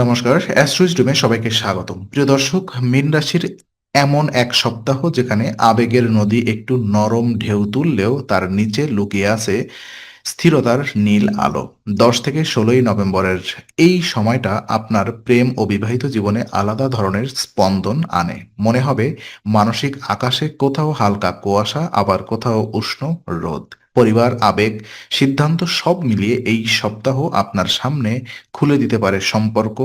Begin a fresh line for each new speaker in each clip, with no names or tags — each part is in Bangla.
নমস্কার অ্যাস্ট্রোইজ রুমে সবাইকে স্বাগতম। প্রিয় দর্শক, মীন রাশির এমন এক সপ্তাহ যেখানে আবেগের নদী একটু নরম ঢেউ তুললেও তার নিচে লুকিয়ে আছে স্থিরতার নীল আলো। দশ থেকে ষোলোই নভেম্বরের এই সময়টা আপনার প্রেম ও বিবাহিত জীবনে আলাদা ধরনের স্পন্দন আনে। মনে হবে, মানসিক আকাশে কোথাও হালকা কুয়াশা, আবার কোথাও উষ্ণ রোদ। পরিবার, আবেগ, সিদ্ধান্ত সব মিলিয়ে এই সপ্তাহ আপনার সামনে খুলে দিতে পারে সম্পর্ক,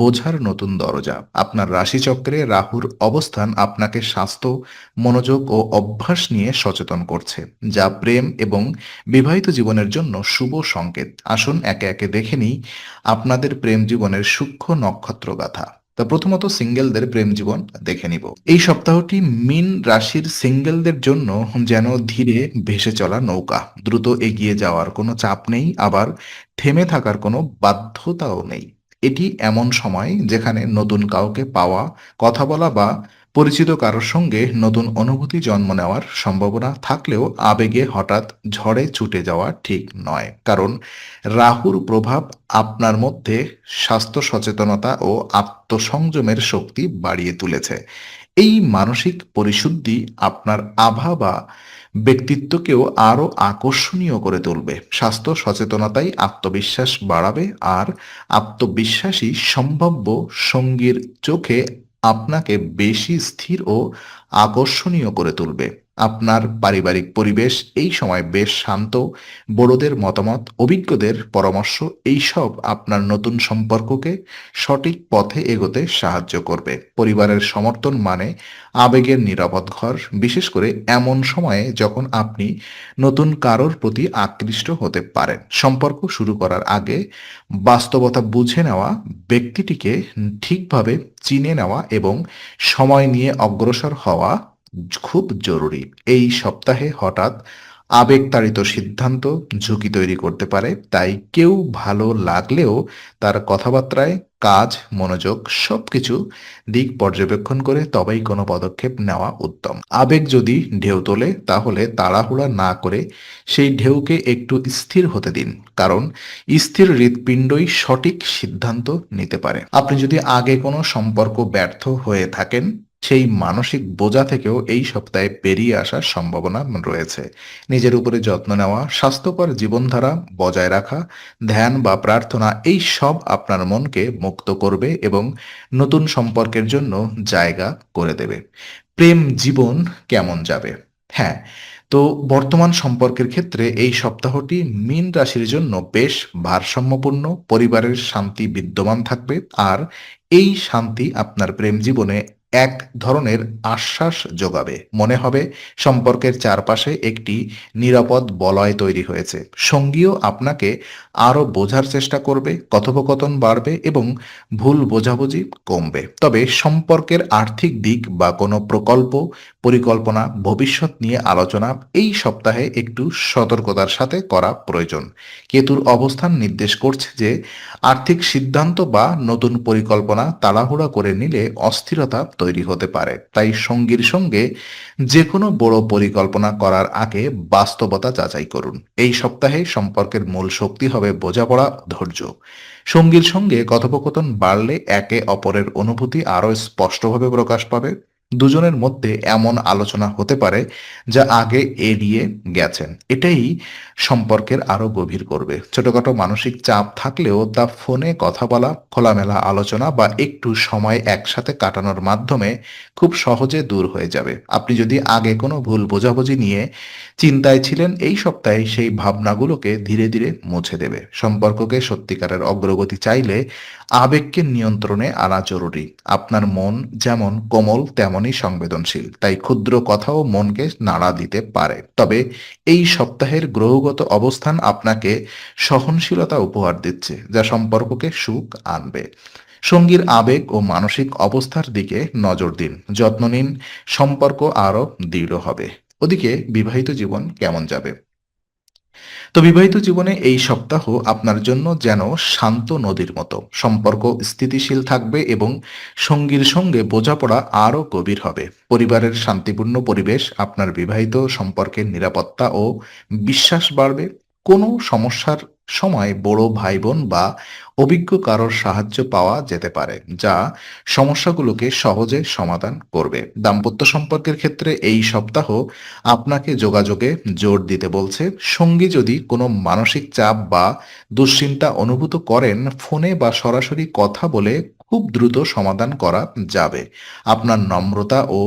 বোঝার নতুন দরজা। আপনার রাশিচক্রে রাহুর অবস্থান আপনাকে স্বাস্থ্য, মনোযোগ ও অভ্যাস নিয়ে সচেতন করছে, যা প্রেম এবং বিবাহিত জীবনের জন্য শুভ সংকেত। আসুন একে একে দেখে নিই আপনাদের প্রেম জীবনের সূক্ষ্ম নক্ষত্র গাথা তা প্রথমত সিঙ্গেলদের প্রেম জীবন দেখে নিব। এই সপ্তাহটি মিন রাশির সিঙ্গেলদের জন্য যেন ধীরে ভেসে চলা নৌকা। দ্রুত এগিয়ে যাওয়ার কোনো চাপ নেই, আবার থেমে থাকার কোনো বাধ্যতাও নেই। এটি এমন সময় যেখানে নতুন কাউকে পাওয়া, কথা বলা বা পরিচিত কারোর সঙ্গে নতুন অনুভূতি জন্ম নেওয়ার সম্ভাবনা থাকলেও আবেগে হঠাৎ ঝড়ে ছুটে যাওয়া ঠিক নয়। কারণ রাহুর প্রভাব আপনার মধ্যে স্বাস্থ্য সচেতনতা ও আত্মসংযমের শক্তি বাড়িয়ে তুলেছে। এই মানসিক পরিশুদ্ধি আপনার আভা বা ব্যক্তিত্বকেও আরও আকর্ষণীয় করে তুলবে। স্বাস্থ্য সচেতনতাই আত্মবিশ্বাস বাড়াবে আর আত্মবিশ্বাসী সম্ভাব্য সঙ্গীর চোখে আপনাকে বেশি স্থির ও আকর্ষণীয় করে তুলবে। আপনার পারিবারিক পরিবেশ এই সময় বেশ শান্ত। বড়দের মতামত, অভিজ্ঞদের পরামর্শ, এইসব আপনার নতুন সম্পর্ককে সঠিক পথে এগোতে সাহায্য করবে। পরিবারের সমর্থন মানে আবেগের নিরাপদ ঘর, বিশেষ করে এমন সময়ে যখন আপনি নতুন কারোর প্রতি আকৃষ্ট হতে পারেন। সম্পর্ক শুরু করার আগে বাস্তবতা বুঝে নেওয়া, ব্যক্তিটিকে ঠিকভাবে চিনে নেওয়া এবং সময় নিয়ে অগ্রসর হওয়া খুব জরুরি। এই সপ্তাহে হঠাৎ আবেগতাড়িত সিদ্ধান্ত ঝুঁকি তৈরি করতে পারে, তাই কেউ ভালো লাগলেও তার কথাবার্তায় কাজ, মনোযোগ সবকিছু দিক পর্যবেক্ষণ করে তবেই কোনো পদক্ষেপ নেওয়া উত্তম। আবেগ যদি ঢেউ তোলে, তাহলে তাড়াহুড়া না করে সেই ঢেউকে একটু স্থির হতে দিন, কারণ স্থির হৃৎপিণ্ডই সঠিক সিদ্ধান্ত নিতে পারে। আপনি যদি আগে কোনো সম্পর্ক ব্যর্থ হয়ে থাকেন সেই মানসিক বোঝা থেকেও এই সপ্তাহে বেরিয়ে আসার সম্ভাবনা রয়েছে। নিজের উপরে যত্ন নেওয়া, স্বাস্থ্যকর জীবনধারা বজায় রাখা, ধ্যান বা প্রার্থনা এই সব আপনার মনকে মুক্ত করবে এবং নতুন সম্পর্কের জন্য জায়গা করে দেবে। প্রেম জীবন কেমন যাবে? হ্যাঁ তো বর্তমান সম্পর্কের ক্ষেত্রে এই সপ্তাহটি মীন রাশির জন্য বেশ ভারসাম্যপূর্ণ, পরিবারের শান্তি বিদ্যমান থাকবে। আর এই শান্তি আপনার প্রেম জীবনে এক ধরনের আশ্বাস যোগাবে। মনে হবে, সম্পর্কের চারপাশে একটি নিরাপদ বলয় তৈরি হয়েছে। সঙ্গীও আপনাকে আরও বোঝার চেষ্টা করবে, কথোপকথন বাড়বে এবং ভুল বোঝাবুঝি কমবে। তবে সম্পর্কের আর্থিক দিক বা কোনো প্রকল্প, পরিকল্পনা, ভবিষ্যৎ নিয়ে আলোচনা এই সপ্তাহে একটু সতর্কতার সাথে করা প্রয়োজন। কেতুর অবস্থান নির্দেশ করছে যে, আর্থিক সিদ্ধান্ত বা নতুন পরিকল্পনা তাড়াহুড়া করে নিলে অস্থিরতা তৈরি হতে পারে। তাই সঙ্গীর সঙ্গে যে কোনো বড় পরিকল্পনা করার আগে বাস্তবতা যাচাই করুন। এই সপ্তাহে সম্পর্কের মূল শক্তি হবে বোঝাপড়া ধৈর্য। সঙ্গীর সঙ্গে কথোপকথন বাড়লে একে অপরের অনুভূতি আরও স্পষ্টভাবে প্রকাশ পাবে। দুজনের মধ্যে এমন আলোচনা হতে পারে যা আগে এড়িয়ে গেছেন। এটাই সম্পর্কের আরও গভীর করবে। ছোটখাটো মানসিক চাপ থাকলেও তা ফোনে কথা বলা, খোলামেলা আলোচনা বা একটু সময় একসাথে কাটানোর মাধ্যমে খুব সহজে দূর হয়ে যাবে। আপনি যদি আগে কোনো ভুল বোঝাবুঝি নিয়ে চিন্তায় ছিলেন, এই সপ্তাহে সেই ভাবনাগুলোকে ধীরে ধীরে মুছে দেবে। সম্পর্ককে সত্যিকারের অগ্রগতি চাইলে আবেগকে নিয়ন্ত্রণে আনা জরুরি। আপনার মন যেমন কোমল তেমনই সংবেদনশীল, তাই ক্ষুদ্র কথাও মনকে নাড়া দিতে পারে। তবে এই সপ্তাহের গ্রহগত অবস্থান আপনাকে সহনশীলতা উপহার দিচ্ছে, যা সম্পর্ককে সুখ আনবে। সঙ্গীর আবেগ ও মানসিক অবস্থার দিকে নজর দিন, যত্ন নিন, সম্পর্ক আরও দৃঢ় হবে। ওদিকে বিবাহিত জীবন কেমন যাবে? তো বিবাহিত জীবনে এই সপ্তাহ আপনার জন্য যেন শান্ত নদীর মতো। সম্পর্ক স্থিতিশীল থাকবে এবং সঙ্গীর সঙ্গে বোঝাপড়া আরও গভীর হবে। পরিবারের শান্তিপূর্ণ পরিবেশ, আপনার বিবাহিত সম্পর্কের নিরাপত্তা ও বিশ্বাস বাড়বে। কোনো সমস্যার সময় বড় ভাই বোন বা অভিজ্ঞ কারোর সাহায্য পাওয়া যেতে পারে, যা সমস্যাগুলোকে সহজে সমাধান করবে। দাম্পত্য সম্পর্কের ক্ষেত্রে এই সপ্তাহ আপনাকে যোগাযোগে জোর দিতে বলছে। সঙ্গী যদি কোনো মানসিক চাপ বা দুশ্চিন্তা অনুভূত করেন, ফোনে বা সরাসরি কথা বলে খুব দ্রুত সমাধান করা যাবে। আপনার নম্রতা ও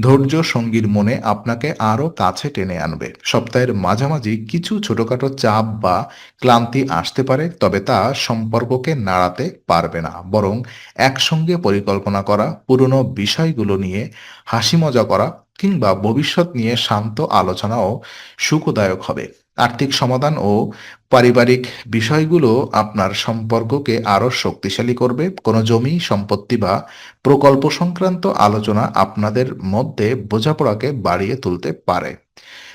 ধৈর্য সঙ্গীর মনে আপনাকে আরও কাছে টেনে আনবে। সপ্তাহের মাঝামাঝি কিছু ছোটখাটো চাপ বা ক্লান্তি আসতে পারে, তবে তা সম্পর্ককে নাড়াতে পারবে না। বরং একসঙ্গে পরিকল্পনা করা, পুরনো বিষয়গুলো নিয়ে হাসি মজা করা কিংবা ভবিষ্যৎ নিয়ে শান্ত আলোচনাও সুখদায়ক হবে। আর্থিক সমাধান ও পারিবারিক বিষয়গুলো আপনার সম্পর্ককে আরও শক্তিশালী করবে। কোনো জমি, সম্পত্তি বা প্রকল্প সংক্রান্ত আলোচনা আপনাদের মধ্যে বোঝাপড়াকে বাড়িয়ে তুলতে পারে।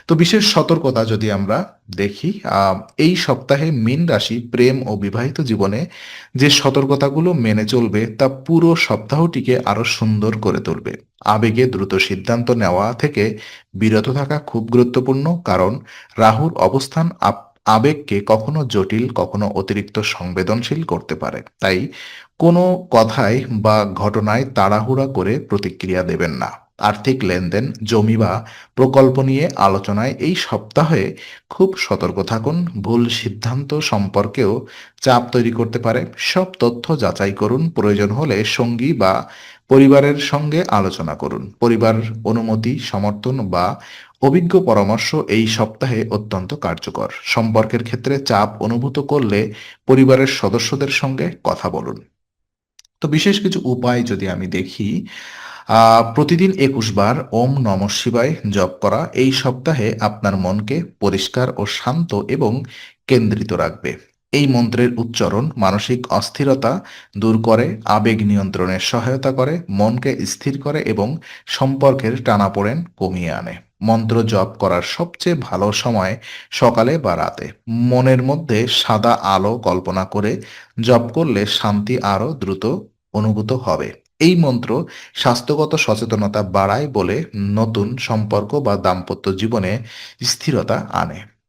তো বিশেষ সতর্কতা যদি আমরা দেখি এই সপ্তাহে মীন রাশি প্রেম ও বিবাহিত জীবনে যে সতর্কতাগুলো মেনে চলবে তা পুরো সপ্তাহটিকে আরও সুন্দর করে তুলবে। আবেগে দ্রুত সিদ্ধান্ত নেওয়া থেকে বিরত থাকা খুব গুরুত্বপূর্ণ, কারণ রাহুর অবস্থান আবেগকে কখনো জটিল, কখনো অতিরিক্ত সংবেদনশীল করতে পারে। তাই কোনো কথায় বা ঘটনায় তাড়াহুড়া করে প্রতিক্রিয়া দেবেন না। আর্থিক লেনদেন, জমি বা প্রকল্প নিয়ে আলোচনায় এই সপ্তাহে খুব সতর্ক থাকুন। ভুল সিদ্ধান্ত সম্পর্কেও চাপ তৈরি করতে পারে। সব তথ্য যাচাই করুন। প্রয়োজন হলে সঙ্গী বা পরিবারের সঙ্গে আলোচনা করুন। পরিবার অনুমতি, সমর্থন বা অভিজ্ঞ পরামর্শ এই সপ্তাহে অত্যন্ত কার্যকর। সম্পর্কের ক্ষেত্রে চাপ অনুভূত করলে পরিবারের সদস্যদের সঙ্গে কথা বলুন। তো বিশেষ কিছু উপায় যদি আমি দেখি প্রতিদিন একুশ বার ওম নম শিবায় জপ করা, এই সপ্তাহে আপনার মনকে পরিষ্কার ও শান্ত এবং কেন্দ্রিত রাখবে। এই মন্ত্রের উচ্চারণ মানসিক অস্থিরতা দূর করে, আবেগ নিয়ন্ত্রণে সহায়তা করে, মনকে স্থির করে এবং সম্পর্কের টানাপোড়েন কমিয়ে আনে। মন্ত্র জপ করার সবচেয়ে ভালো সময় সকালে বা রাতে। মনের মধ্যে সাদা আলো কল্পনা করে জপ করলে শান্তি আরও দ্রুত অনুভূত হবে। এই মন্ত্র স্বাস্থ্যগত সচেতনতা বাড়ায় বলে নতুন সম্পর্ক বা দাম্পত্য জীবনে স্থিরতা আনে।